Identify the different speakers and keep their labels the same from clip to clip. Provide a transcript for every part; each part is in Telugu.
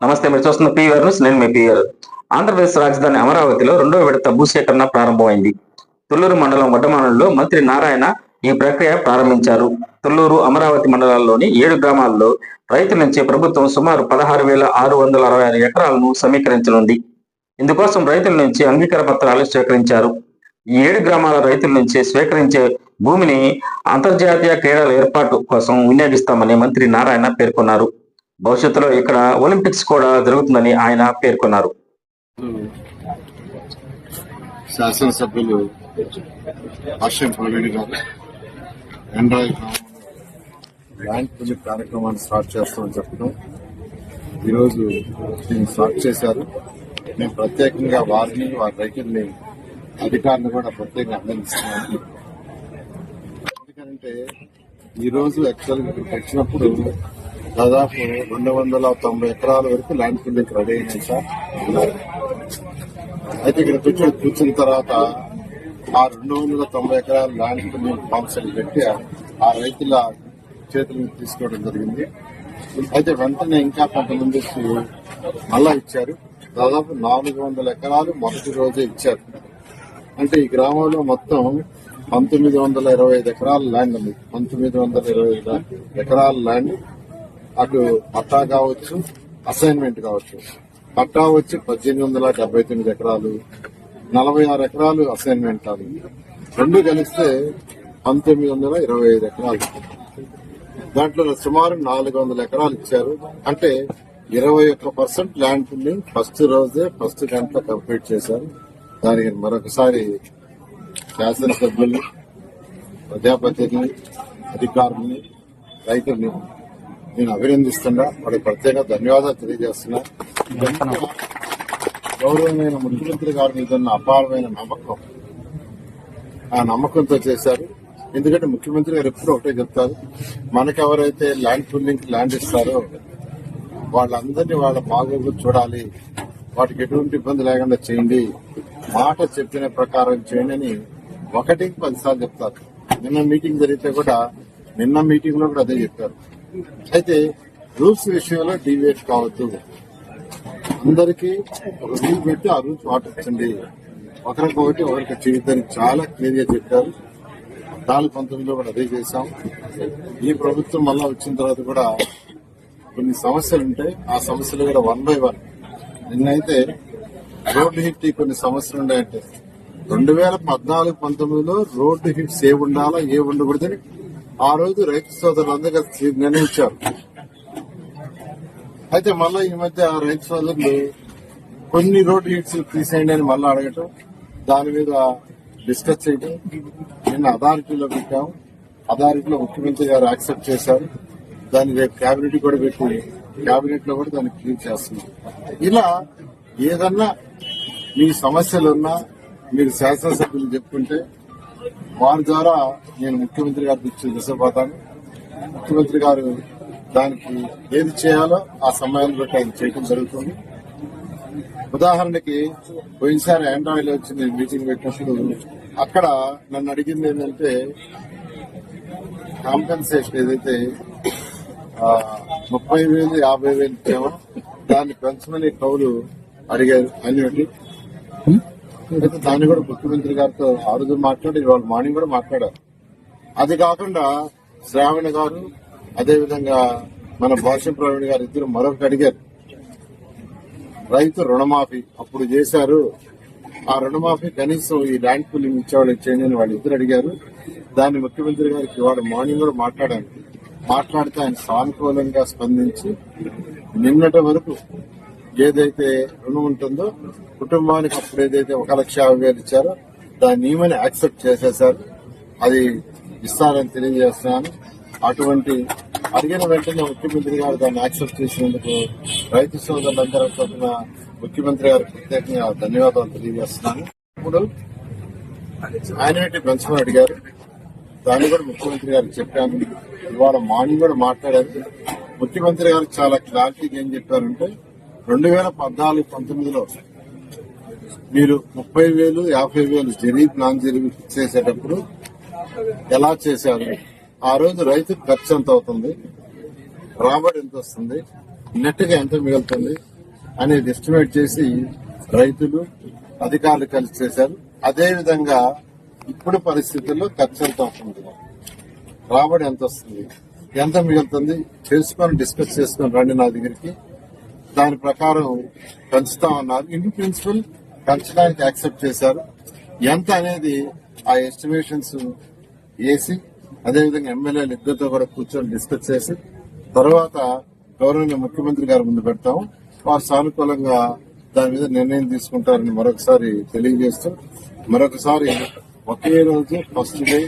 Speaker 1: నమస్తే మీరు చూస్తున్న పీవీఆర్ న్యూస్ నేను మీ పీవీఆర్ ఆంధ్రప్రదేశ్ రాజధాని అమరావతిలో రెండో విడత భూసేకరణ ప్రారంభమైంది. తుళ్ళూరు మండలం వడ్డమానంలో మంత్రి నారాయణ ఈ ప్రక్రియ ప్రారంభించారు. తుళ్ళూరు అమరావతి మండలాల్లోని ఏడు గ్రామాల్లో రైతుల నుంచి ప్రభుత్వం సుమారు పదహారు వేల ఆరు వందల అరవై ఆరు ఎకరాలను సమీకరించనుంది. ఇందుకోసం రైతుల నుంచి అంగీకార పత్రాలు స్వీకరించారు. ఈ ఏడు గ్రామాల రైతుల నుంచి స్వీకరించే భూమిని అంతర్జాతీయ క్రీడల ఏర్పాటు కోసం వినియోగిస్తామని మంత్రి నారాయణ పేర్కొన్నారు. భవిష్యత్తులో ఇక్కడ ఒలింపిక్స్ కూడా జరుగుతుందని ఆయన పేర్కొన్నారు.
Speaker 2: శాసనసభ్యులు హర్షం ప్రవీణ్ గారు ఎండ్రాయి ల్యాండ్ కార్యక్రమాన్ని స్టార్ట్ చేస్తామని చెప్పడం ఈరోజు దీన్ని స్టార్ట్ చేశారు. నేను ప్రత్యేకంగా వారిని వారి రైతుల్ని అధికారులు కూడా ప్రత్యేకంగా అభినందిస్తున్నాను. ఎందుకంటే ఈరోజు యాక్చువల్గా ఇక్కడికి వచ్చినప్పుడు దాదాపు రెండు వందల తొంభై ఎకరాల వరకు ల్యాండ్ పూలింగ్ రెడీ అయినాయి సార్. అయితే ఇక్కడ కూర్చొని కూర్చున్న తర్వాత ఆ రెండు వందల తొంభై ఎకరాల ల్యాండ్ మేము పాంప్సెల్ పెట్టి ఆ రైతుల చేతులు తీసుకోవడం జరిగింది. అయితే వెంటనే ఇంకా కొంతమంది మళ్ళా ఇచ్చారు. దాదాపు నాలుగు వందల ఎకరాలు మొదటి రోజే ఇచ్చారు. అంటే ఈ గ్రామంలో మొత్తం పంతొమ్మిది వందల ఇరవై ఐదు ఎకరాల ల్యాండ్ ఉంది. పంతొమ్మిది వందల ఇరవై ఐదు ఎకరాల ల్యాండ్ అటు పట్టా కావచ్చు అసైన్మెంట్ కావచ్చు. పట్టా వచ్చి పద్దెనిమిది వందల డెబ్బై తొమ్మిది ఎకరాలు నలభై ఆరు ఎకరాలు అసైన్మెంట్ అది. రెండు కలిస్తే పంతొమ్మిది వందల ఇరవై ఐదు ఎకరాలు. దాంట్లో సుమారు నాలుగు వందల ఎకరాలు ఇచ్చారు. అంటే ఇరవై ఒక్క పర్సెంట్ ల్యాండ్ పుల్లింగ్ ఫస్ట్ రోజే ఫస్ట్ గంట కంప్లీట్ చేశారు. దానికి మరొకసారి శాసనసభ్యులు ప్రజాపతిని అధికారుల్ని రైతుల్ని నేను అభినందిస్తున్నా. వాడికి ప్రత్యేక ధన్యవాదాలు తెలియజేస్తున్నా. గౌరవమైన ముఖ్యమంత్రి గారి మీద ఉన్న అపారమైన నమ్మకం ఆ నమ్మకంతో చేశారు. ఎందుకంటే ముఖ్యమంత్రి గారు ఎప్పుడు ఒకటే చెప్తారు మనకు ఎవరైతే ల్యాండ్ పుల్లింగ్ ల్యాండ్ ఇస్తారో వాళ్ళందరినీ వాళ్ళ బాగోగులు చూడాలి. వాటికి ఎటువంటి ఇబ్బంది లేకుండా చేయండి. మాట చెప్పిన ప్రకారం చేయండి అని ఒకటికి పదిసార్లు చెప్తారు. నిన్న మీటింగ్ జరిగితే కూడా నిన్న మీటింగ్లో కూడా అదే చెప్పారు. అయితే రూల్స్ విషయంలో డీవియేట్ కావద్దు. అందరికీ ఒక రూల్ పెట్టి ఆ రూల్స్ పాటించండి. ఒకరికొకటి ఒకరికి చేయొద్దని చాలా క్లియర్గా చెప్పారు. నాలుగు పంతొమ్మిదిలో కూడా అదే చేశాం. ఈ ప్రభుత్వం మళ్ళా వచ్చిన తర్వాత కూడా కొన్ని సమస్యలు ఉంటాయి ఆ సమస్యలు కూడా వన్ బై వన్. నిన్నైతే రోడ్డు హిట్ కొన్ని సమస్యలు ఉన్నాయంటే రెండు వేల పద్నాలుగు పంతొమ్మిదిలో రోడ్డు హిట్స్ ఏ ఉండాలా ఏ ఉండకూడదని ఆ రోజు రైతు సోదరులందరూ నిర్ణయించారు. అయితే మళ్ళీ ఈ మధ్య ఆ రైతు సోదరులు కొన్ని రోడ్డు హిట్స్ తీసేయండి అని మళ్ళీ అడగటం దాని మీద డిస్కస్ చేయడం నిన్న అథారిటీలో పెట్టాం. అథారిటీలో ముఖ్యమంత్రి గారు యాక్సెప్ట్ చేశారు. దాన్ని రేపు కేబినెట్ కూడా పెట్టి కేబినెట్లో కూడా దాన్ని క్లీన్ చేస్తున్నాం. ఇలా ఏదన్నా మీ సమస్యలు ఉన్నా మీరు శాసనసభ్యులు చెప్పుకుంటే వారి ద్వారా నేను ముఖ్యమంత్రి గారికి దృష్టి తీసుకుపోతాను. ముఖ్యమంత్రి గారు దానికి ఏది చేయాలో ఆ సమయాన్ని బట్టి ఆయన చేయడం జరుగుతుంది. ఉదాహరణకి పోయినసారి ఆండ్రాయిడ్ వచ్చి నేను మీటింగ్ పెట్టినప్పుడు అక్కడ నన్ను అడిగింది ఏంటంటే కాంపెన్సేషన్ ఏదైతే ముప్పై వేలు యాభై వేలు ఇచ్చామో దాన్ని పెంచమని కౌలు అడిగారు అని దాన్ని కూడా ముఖ్యమంత్రి గారితో ఆ రోజు మాట్లాడి ఇవాళ మార్నింగ్ కూడా మాట్లాడారు. అది కాకుండా శ్రావణ గారు అదేవిధంగా మన భాష ప్రవీణ్ గారు ఇద్దరు మరొకటి అడిగారు. రైతు రుణమాఫీ అప్పుడు చేశారు. ఆ రుణమాఫీ కనీసం ఈ ల్యాండ్ పూలింగ్ ఇచ్చేవాళ్ళు ఇచ్చేయండి అని వాళ్ళు ఇద్దరు అడిగారు. దాన్ని ముఖ్యమంత్రి గారికి ఇవాళ మార్నింగ్ కూడా మాట్లాడాను మాట్లాడితే ఆయన సానుకూలంగా స్పందించి నిన్నటి వరకు ఏదైతే రుణం ఉంటుందో కుటుంబానికి అప్పుడు ఏదైతే ఒక లక్ష యాభై వేలు ఇచ్చారో దాన్ని ఏమని యాక్సెప్ట్ చేసేసారు అది ఇస్తారని తెలియజేస్తున్నాను. అటువంటి అడిగిన వెంటనే ముఖ్యమంత్రి గారు దాన్ని యాక్సెప్ట్ చేసినందుకు రైతు సోదరులందరూ తరఫున ముఖ్యమంత్రి గారికి ప్రత్యేకంగా ధన్యవాదాలు తెలియజేస్తున్నాను. ఇప్పుడు ఆయనటి పెంచమని అడిగారు. దాన్ని కూడా ముఖ్యమంత్రి గారికి చెప్పాను. ఇవాళ మార్నింగ్ కూడా మాట్లాడారు. ముఖ్యమంత్రి గారు చాలా క్లారిటీగా ఏం చెప్పారంటే రెండు వేల పద్నాలుగు పంతొమ్మిదిలో మీరు ముప్పై వేలు యాభై వేలు జరీబ్ నాన్ జరీబ్ చేసేటప్పుడు ఎలా చేశారు? ఆ రోజు రైతు ఖర్చు ఎంత అవుతుంది? రాబడి ఎంత వస్తుంది? నెట్గా ఎంత మిగులుతుంది? అనేది ఎస్టిమేట్ చేసి రైతులు అధికారులు కలిసి చేశారు. అదే విధంగా ఇప్పుడు పరిస్థితుల్లో ఖర్చు ఎంత అవుతుంది? రాబడి ఎంత వస్తుంది? ఎంత మిగులుతుంది? తెలుసుకొని డిస్కస్ చేసుకొని రండి నా దగ్గరికి. దాని ప్రకారం పెంచుతా ఉన్నారు. ఇన్ ప్రిన్సిపల్ పెంచడానికి యాక్సెప్ట్ చేశారు. ఎంత అనేది ఆ ఎస్టిమేషన్స్ వేసి అదేవిధంగా ఎమ్మెల్యేలు ఇద్దరితో కూడా కూర్చొని డిస్కస్ చేసి తర్వాత గౌరవనీయ ముఖ్యమంత్రి గారి ముందు పెడతాం వారు సానుకూలంగా దాని మీద నిర్ణయం తీసుకుంటారని మరొకసారి తెలియజేస్తూ మరొకసారి ఒకే రోజు ఫస్ట్ డే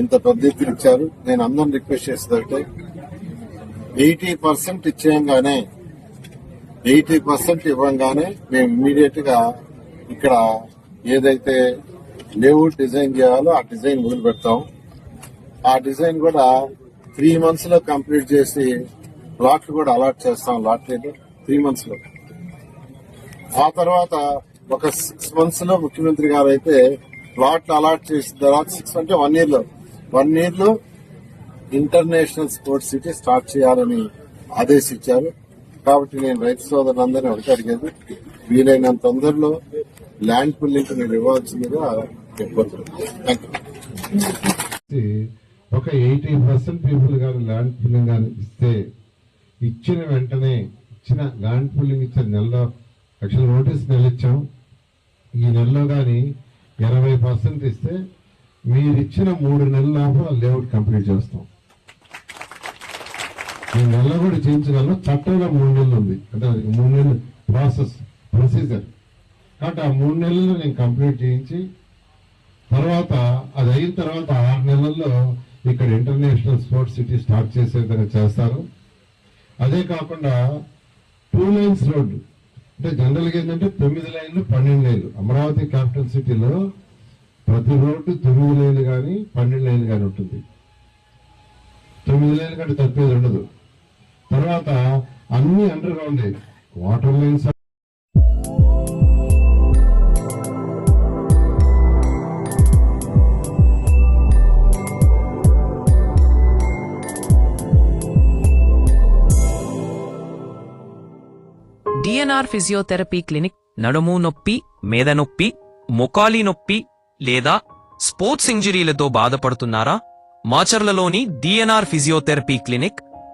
Speaker 2: ఇంత పెద్ద ఎత్తున ఇచ్చారు. నేను అందరిని రిక్వెస్ట్ చేసేదంటే ఎయిటీ పర్సెంట్ ఇచ్చేయంగానే ఎయిటీ పర్సెంట్ ఇవ్వగానే మేము ఇమీడియట్గా ఇక్కడ ఏదైతే లేఅవుట్ డిజైన్ చేయాలో ఆ డిజైన్ మొదలు పెడతాం ఆ డిజైన్ కూడా త్రీ మంత్స్లో కంప్లీట్ చేసి ప్లాట్లు కూడా అలాట్ చేస్తాం లాట్ త్రీ మంత్స్లో. ఆ తర్వాత ఒక సిక్స్ మంత్స్లో ముఖ్యమంత్రి గారు అయితే ప్లాట్లు అలాట్ చేసిన తర్వాత సిక్స్ అంటే వన్ ఇయర్లో. వన్ ఇయర్లో ఇంటర్నేషనల్ స్పోర్ట్స్ సిటీ స్టార్ట్ చేయాలని ఆదేశించారు. కాబట్టి నేను రైతు సోదరులందరినీ ఒకటి అడిగేది వీలైనంత తొందరలో ల్యాండ్ పుల్లింగ్ మీరు ఇవ్వాల్సిందిగా కోరుతున్నాను
Speaker 3: ఒక ఎయిటీ పర్సెంట్ పీపుల్ కానీ ల్యాండ్ పుల్లింగ్ కానీ ఇస్తే ఇచ్చిన వెంటనే ఇచ్చిన ల్యాండ్ పుల్లింగ్ ఇచ్చిన నెలలో యాక్చువల్ నోటీస్ నెల ఇచ్చాం ఈ నెలలో కానీ ఇరవై పర్సెంట్ ఇస్తే మీరు ఇచ్చిన మూడు నెలల లోపల లేఅవుట్ కంప్లీట్ చేస్తాం. నేను నెలలో కూడా చేయించగలం చట్టంగా మూడు నెలలు ఉంది. అంటే అది మూడు నెలలు ప్రాసెస్ ప్రొసీజర్. కాబట్టి ఆ మూడు నెలల్లో నేను కంప్లీట్ చేయించి తర్వాత అది అయిన తర్వాత ఆరు నెలల్లో ఇక్కడ ఇంటర్నేషనల్ స్పోర్ట్స్ సిటీ స్టార్ట్ చేసే చేస్తారు. అదే కాకుండా టూ లైన్స్ రోడ్డు. అంటే జనరల్గా ఏంటంటే తొమ్మిది లైన్లు పన్నెండు లైన్లు. అమరావతి క్యాపిటల్ సిటీలో ప్రతి రోడ్డు తొమ్మిది లైన్లు కానీ పన్నెండు లైన్లు కానీ ఉంటుంది. తొమ్మిది లైన్లు కంటే తప్పేది ఉండదు. తర్వాత అన్ని underground water lines
Speaker 4: DNR physiotherapy clinic నడుము నొప్పి మేద నొప్పి మొకాలి నొప్పి లేదా స్పోర్ట్స్ ఇంజరీలతో బాధపడుతున్నారా? మాచర్లలోని DNR physiotherapy clinic